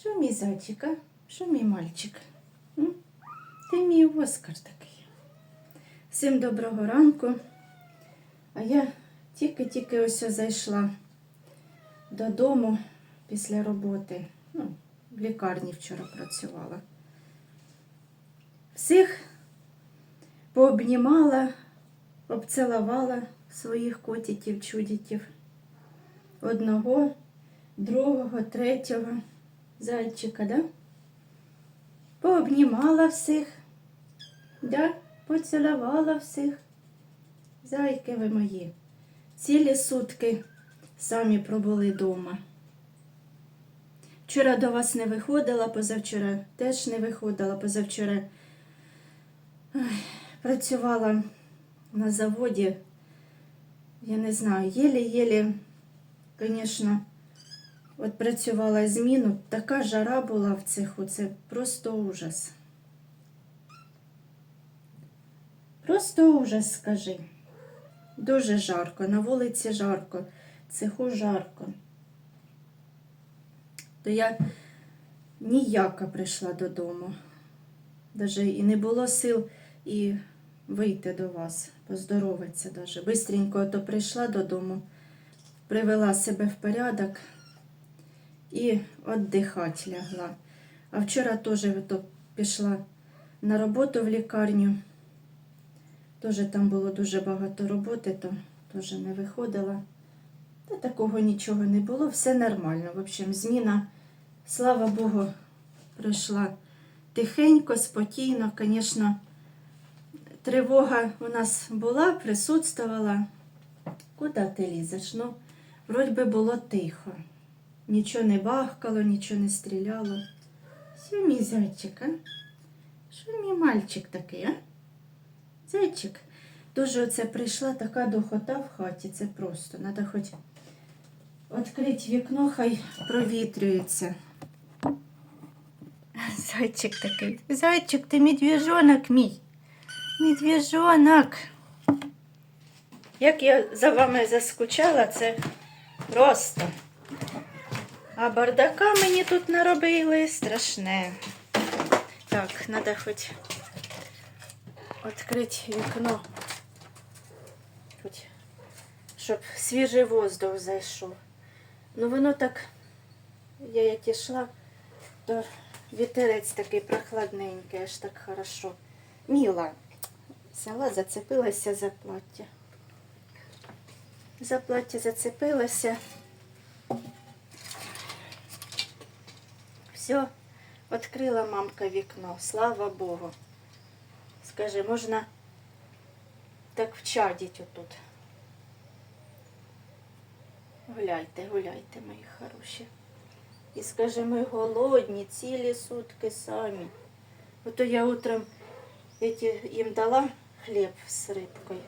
Що мій зайчик? Що мій мальчик? Ти мій Оскар такий. Всім доброго ранку. А я тільки-тільки ось зайшла додому після роботи. Ну, в лікарні вчора працювала. Всіх пообнімала, обцілувала своїх котиків, чудиків. Одного, другого, третього зайчика, да? Пообнімала всіх, да? поцілувала всіх. Зайки ви мої. Цілі сутки самі пробули вдома. Вчора до вас не виходила, позавчора теж не виходила, позавчора ой, працювала на заводі. Я не знаю, єлі-єлі, звісно, от працювала зміну, така жара була в цеху, це просто ужас. Просто ужас, скажи. Дуже жарко, на вулиці жарко, цеху жарко. То я ніяка прийшла додому. Даже і не було сил і вийти до вас, поздоровитися даже. Бистренько то прийшла додому, привела себе в порядок і віддихати лягла. А вчора теж пішла на роботу в лікарню. Теж там було дуже багато роботи, то теж не виходила. Та такого нічого не було, все нормально. В общем, зміна, слава Богу, пройшла тихенько, спокійно. Звісно, тривога у нас була, присутствувала. Куди ти лізеш? Ну, вроді би було тихо. Нічого не бахкало, нічого не стріляло. Що мій зайчик, а? Що мій мальчик такий, а? Зайчик. Дуже оце прийшла така духота в хаті, це просто. Треба хоч відкрити вікно, хай провітрюється. Зайчик такий. Зайчик, ти медвіжонок мій. Медвіжонок. Як я за вами заскучала, це просто. А бардака мені тут наробили страшне. Так, треба хоч відкрити вікно. Хоч, щоб свіжий воздух зайшов. Ну воно так, я як ішла, то вітерець такий прохладненький, аж так хорошо. Міла. Взяла, зацепилася за плаття. За плаття зацепилася. Все, відкрила мамка вікно, слава Богу. Скажи, можна так вчадіть отут. Гуляйте, гуляйте, мої хороші. І скажи, ми голодні цілі сутки самі. Ото я утром їм дала хліб з рибкою.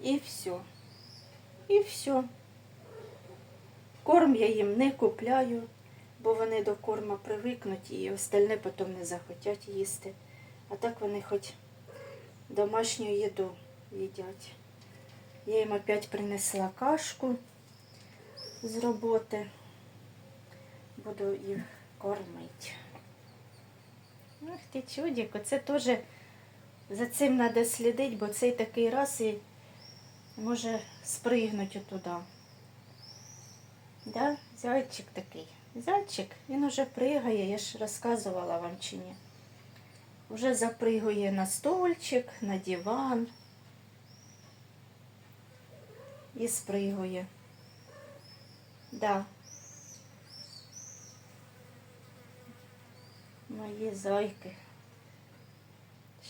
І все. І все. Корм я їм не купляю, бо вони до корма привикнуть і остальне потім не захотять їсти. А так вони хоч домашню їду їдять. Я їм опять принесла кашку з роботи. Буду їх кормити. Ах ти чудик, оце теж за цим треба слідити, бо цей такий раз і може спригнути отуди. Да? Зайчик такий. Зайчик, він уже пригає, я ж розказувала вам чи ні. Уже запригує на стольчик, на диван і спригує. Да. Мої зайки.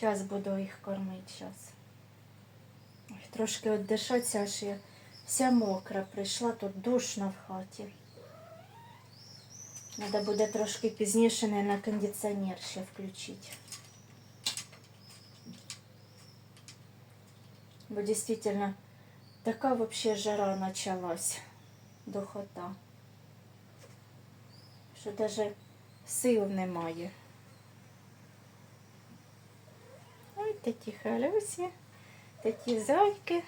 Зараз буду їх кормити зараз. Трошки віддишатися, аж я вся мокра прийшла, тут душно в хаті. Треба буде трошки пізніше на кондиціонер ще включити. Бо дійсно така вообще жара началась, духота, що навіть сил немає. Ой, такі халюсі, такі зайки.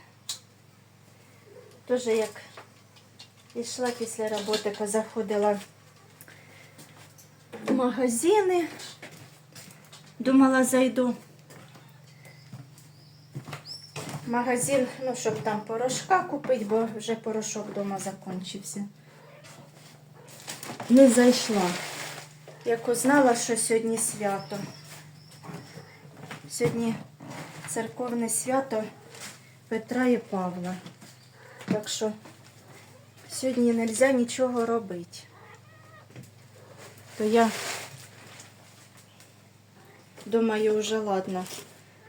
Тоже як йшла після роботи, позаходила магазини. Думала, зайду. Магазин, ну, щоб там порошка купити, бо вже порошок вдома закінчився. Не зайшла. Як узнала, що сьогодні свято. Сьогодні церковне свято Петра і Павла. Так що сьогодні не можна нічого робити. То я думаю, вже ладно.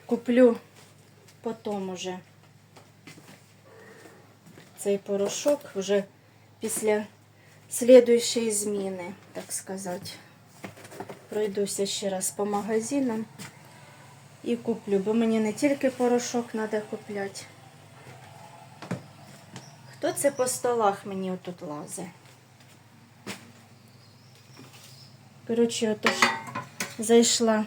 Куплю потім уже цей порошок вже після слідуючої зміни, так сказати. Пройдуся ще раз по магазинам і куплю, бо мені не тільки порошок треба купляти. Хто це по столах мені отут лазить? Коротше, отож зайшла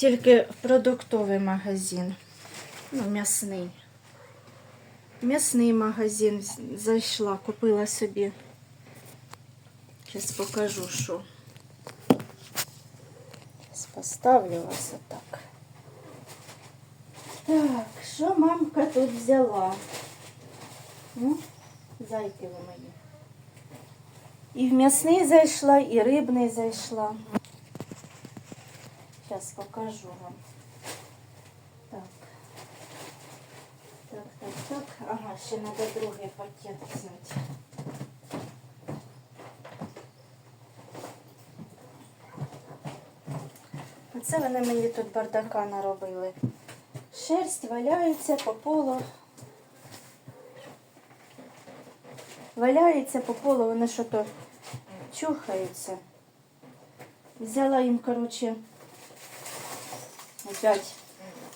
тільки в продуктовий магазин. Ну, м'ясний. М'ясний магазин зайшла, купила собі. Зараз покажу, що. Зараз поставлю вас отак. Так, що мамка тут взяла? Ну, зайки ви мої. І в м'ясний зайшла, і рибний зайшла. Зараз покажу вам. Так. Так, так, так. Ага, ще треба другий пакет взяти. Оце вони мені тут бардака наробили. Шерсть валяється по полу. Валяється по полу, вони що то чухаються. Взяла їм, коротше, опять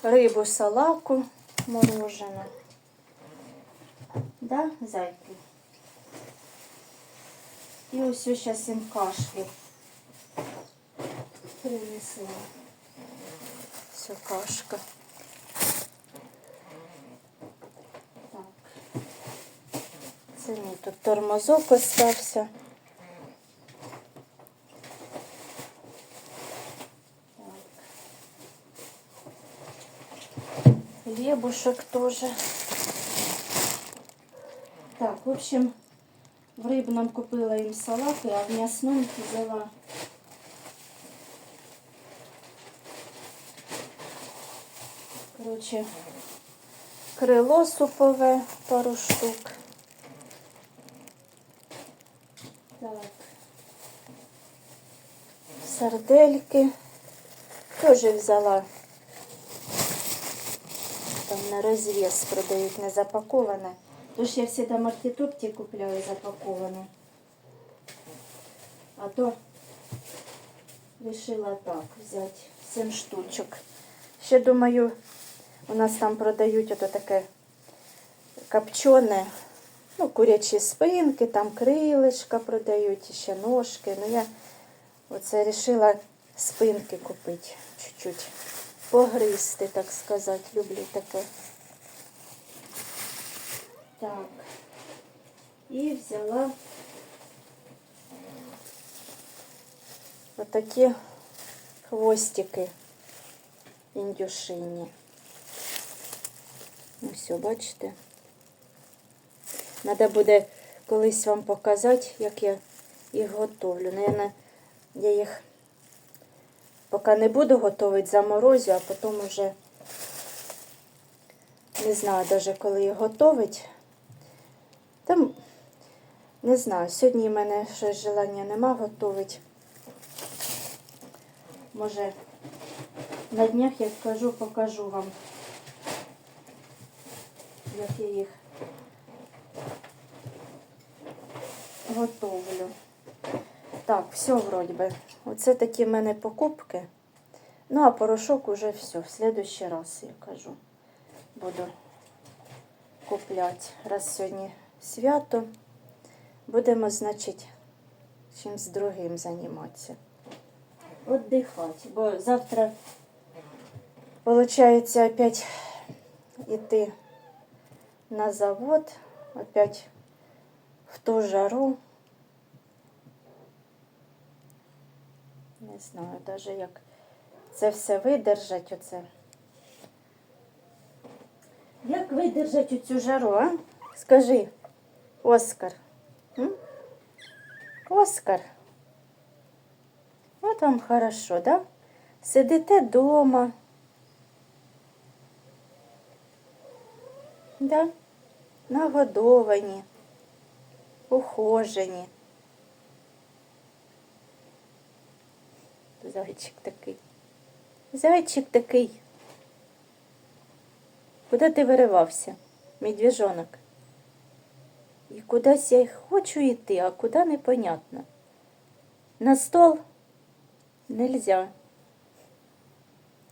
рибу салаку морожену. Да, зайки? І ось зараз їм кашлі принесла. Все, кашка. Так. Це мій тут тормозок остався. Хлебушек тоже. Так, в общем, в рыбном купила им салаты, а в мясном взяла Короче, крило супове, пару штук. Так. Сардельки. Тоже взяла. Там на розвес продають не запаковане. Тож я всегда мартитопті купляю запаковане. А то решила так взяти 7 штучок. Ще думаю, у нас там продають ото таке копчене, ну, курячі спинки, там крилишка продають, ще ножки. Ну я оце вирішила спинки купити чуть-чуть. Погризти, так сказати. Люблю таке. Так. І взяла отакі хвостики індюшині. Все, бачите? Треба буде колись вам показати, як я їх готовлю. Наверное, я їх поки не буду готувати, заморозю, а потім вже не знаю навіть коли їх готовить. Там, не знаю, сьогодні в мене щось желання нема готувати. Може, на днях, як кажу, покажу вам, як я їх готовлю. Так, все вроді би. Оце такі в мене покупки. Ну, а порошок уже все. В следующий раз, я кажу, буду купляти. Раз сьогодні свято, будемо, значить, чимось другим займатися. Отдихати, бо завтра, виходить, опять йти на завод, опять в ту жару. Не знаю, навіть як це все видержать оце. Як видержать оцю жару, а? Скажи, Оскар. М? Оскар. От вам хорошо, да? Сидите дома. Да? Нагодовані, ухожені. Зайчик такий. Зайчик такий. Куди ти виривався, медвіжонок? І кудись я хочу йти, а куди непонятно. На стол нельзя.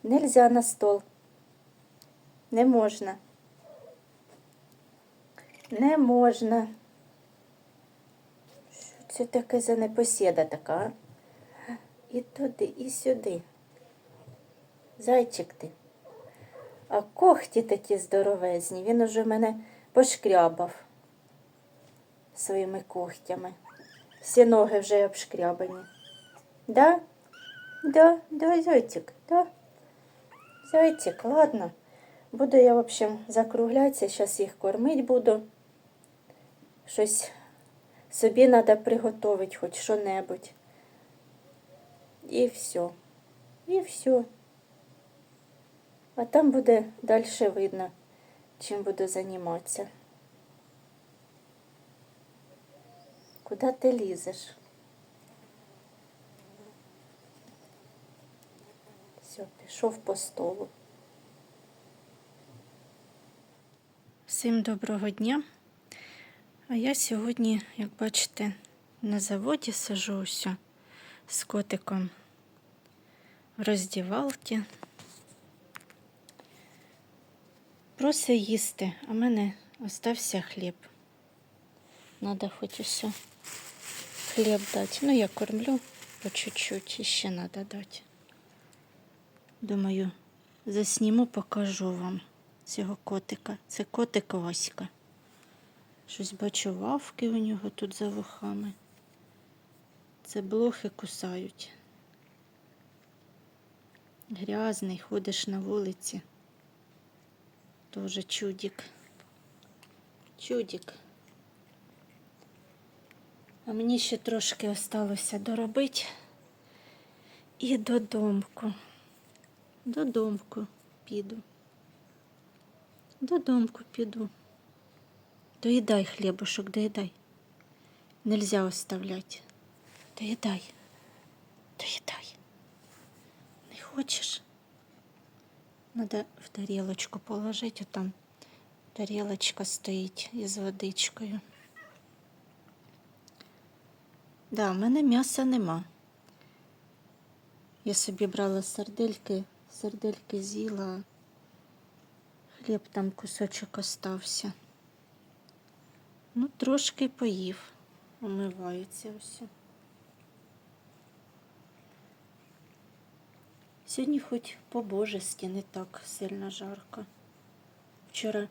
Нельзя на стол. Не можна. Не можна. Що це таке за непосіда така? а? І туди, і сюди. Зайчик ти. А когті такі здоровезні. Він уже мене пошкрябав своїми когтями. Всі ноги вже обшкрябані. Да? Да, да, зайчик, да. Зайчик, ладно. Буду я, в общем, закруглятися, зараз їх кормити буду. Щось собі треба приготувати, хоч що-небудь. І все. І все. А там буде далі видно, чим буду займатися. Куди ти лізеш? Все, пішов по столу. Всім доброго дня. А я сьогодні, як бачите, на заводі сижу ось з котиком в роздівалці. Їсти, а в мене остався хліб. Надо хоч усе хліб дати. Ну, я кормлю по чуть-чуть, і ще треба дати. Думаю, засніму, покажу вам цього котика. Це котик Оська. Щось бачу вавки у нього тут за вухами. Це блохи кусають. Грязний, ходиш на вулиці. Тоже чудик. Чудик. А мені ще трошки осталося доробити. І додомку. Додомку піду. Додомку піду. Доїдай хлібушок, доїдай. Нельзя оставляти. Доїдай. Доїдай. Не хочеш? Надо в тарілочку положити, там тарілочка стоїть із водичкою. Да, в мене м'яса нема. Я собі брала сардельки, сардельки з'їла, хліб там кусочок остався. Ну, трошки поїв, умивається все. Сьогодні хоч по-божески не так сильно жарко. Вчора,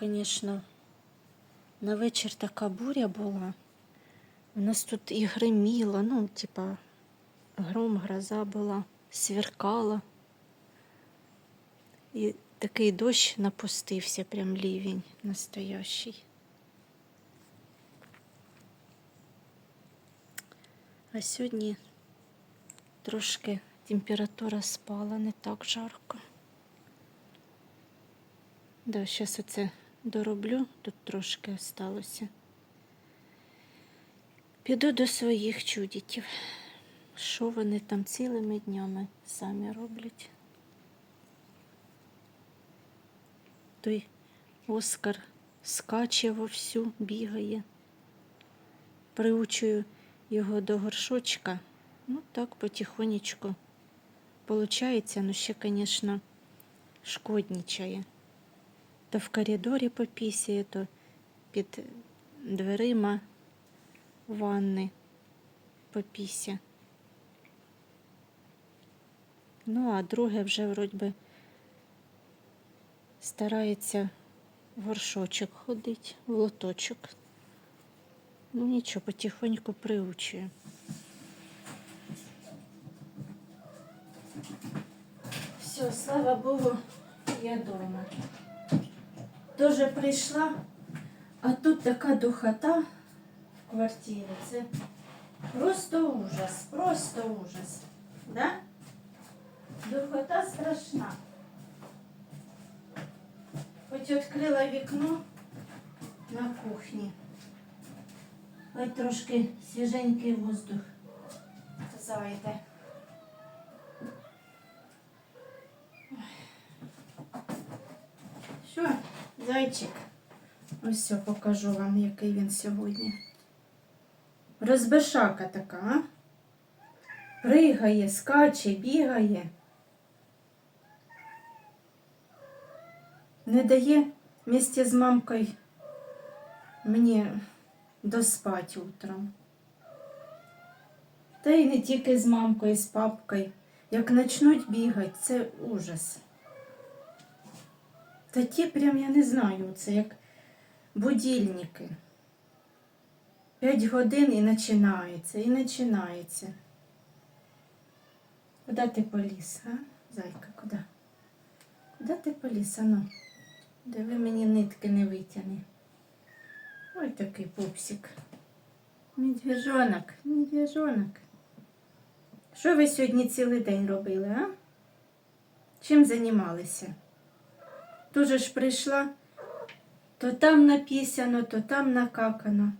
звісно, на вечір така буря була. У нас тут і гриміло, ну, типа, гром, гроза була, сверкала. І такий дощ напустився, прям лівень настоящий. А сьогодні трошки температура спала, не так жарко. Да, зараз оце дороблю, тут трошки осталося. Піду до своїх чудиків. Що вони там цілими днями самі роблять? Той Оскар скаче вовсю, бігає. Приучую його до горшочка. Ну так, потихонечку. Получається, ну ще, звісно, шкоднічає. То в коридорі попісяє, то під дверима ванни попісся. Ну, а друге вже вроді би старається в горшочок ходить, в лоточок. Ну нічого, потихоньку приучує. Все, слава Богу, я вдома. Тоже прийшла, а тут така духота в квартирі. Це просто ужас, просто ужас. Да? Духота страшна. Хоч відкрила вікно на кухні. Хоч трошки свіженький воздух зайде. Що, зайчик? Ось все покажу вам, який він сьогодні. Розбишака така? Пригає, скаче, бігає. Не дає вместе з мамкою мені доспать утром. Та й не тільки з мамкою, з папкою. Як почнуть бігати, це ужас. Та ті прям я не знаю, це як будильники. П'ять годин і починається, і починається. Куди ти поліз, а? Зайка, куди? Куди ти поліз, ану? Диви мені нитки не витягни. Ой такий пупсик. Медвіжонок, медвіжонок. Що ви сьогодні цілий день робили, а? Чим займалися? Дуже ж прийшла, то там напісяно, то там накакано.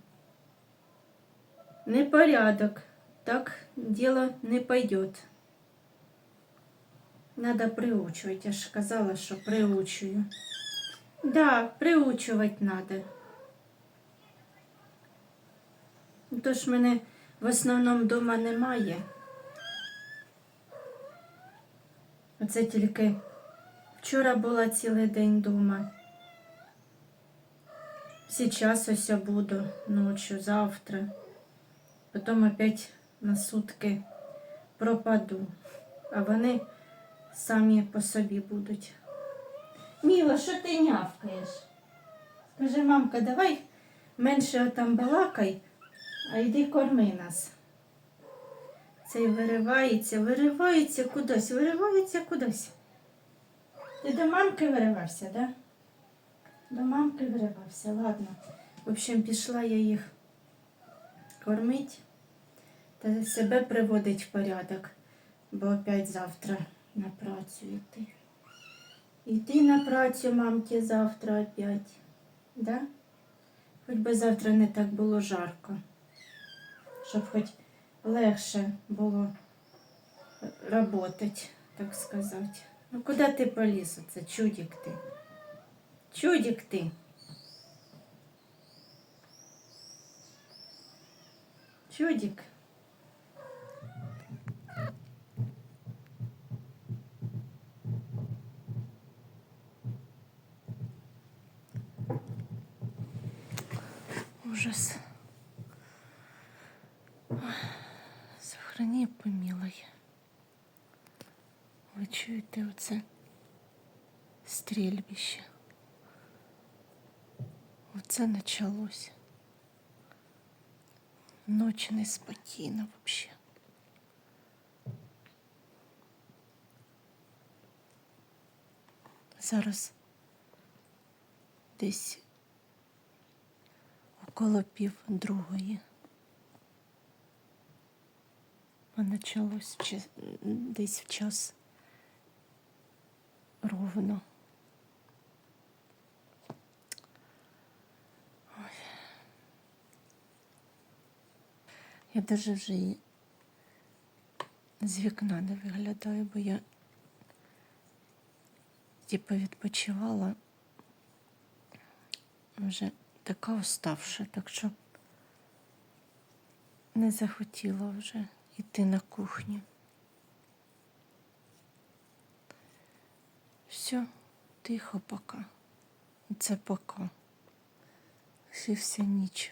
Непорядок. Так дело не пойдет. Надо приучивать. Я ж казала, що приучую. Да, приучувати надо. Тож мене в основному вдома немає. Оце тільки вчора була цілий день вдома. Сейчас ось я буду ночью, завтра. Потім опять на сутки пропаду. А вони самі по собі будуть. Міла, що ти нявкаєш? Скажи, мамка, давай менше там балакай, а йди корми нас. Цей виривається, виривається кудись, виривається кудись. Ти до мамки виривався, так? Да? До мамки виривався, ладно. В общем, пішла я їх кормить та себе приводить в порядок, бо опять завтра на працю йти. Йти на працю мамки завтра опять. Да? Хоч би завтра не так було жарко, щоб хоч легше було работать, так сказати. Ну куди ти поліз? Оце чудик ти. Чудик ти. Чудик. Ужас. Сохрани, помилуй. Чуєте оце стрільбище? Оце почалося. Ночі неспокійно взагалі. Зараз десь около пів другої. А почалось десь в час ровно. Я даже вже і з вікна не виглядаю, бо я типу відпочивала вже така уставша, так що не захотіла вже йти на кухню. Все, тихо пока. Це пока. Ще вся ніч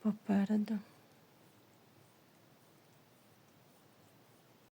попереду.